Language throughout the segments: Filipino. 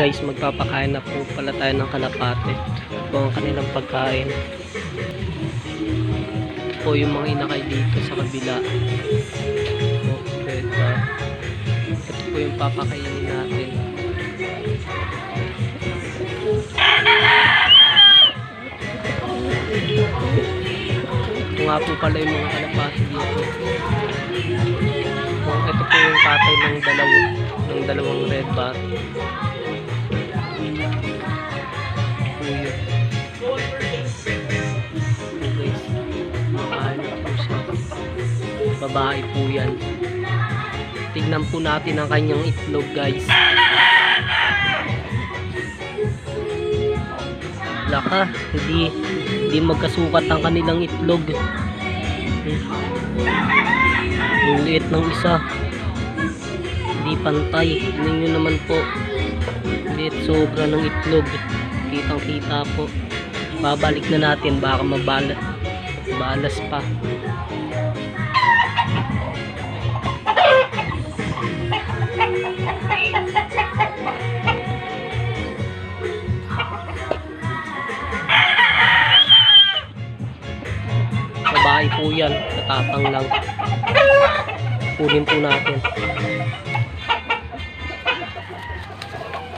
guys, magpapakain na po pala tayo ng kalapate. Ito ang kanilang pagkain. Po yung mga inakay dito sa kabila. Bar. Ito po yung papakainin natin. Ito nga po pala yung mga kalapate dito. Ito, po yung tatay ng dalawang, ng dalawang red bar. Babae po yan. Tignan po natin ang kanyang itlog guys. Laka, hindi hindi magkasukat ang kanilang itlog. Yung liit ng isa. Hindi pantay. Tingnan nyo naman po. Liit sobra ng itlog. Kitang kita po. Babalik na natin. Baka mabala, balas pa. Babae po yan. Katapang lang. Kunin po natin.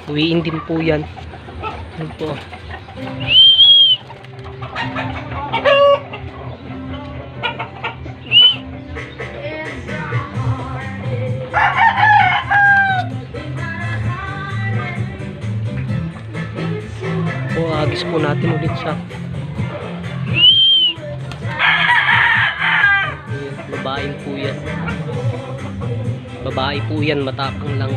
Uwiin din po yan. Yan po. Po, agis po natin ulit siya. Babae po yan, matapang lang.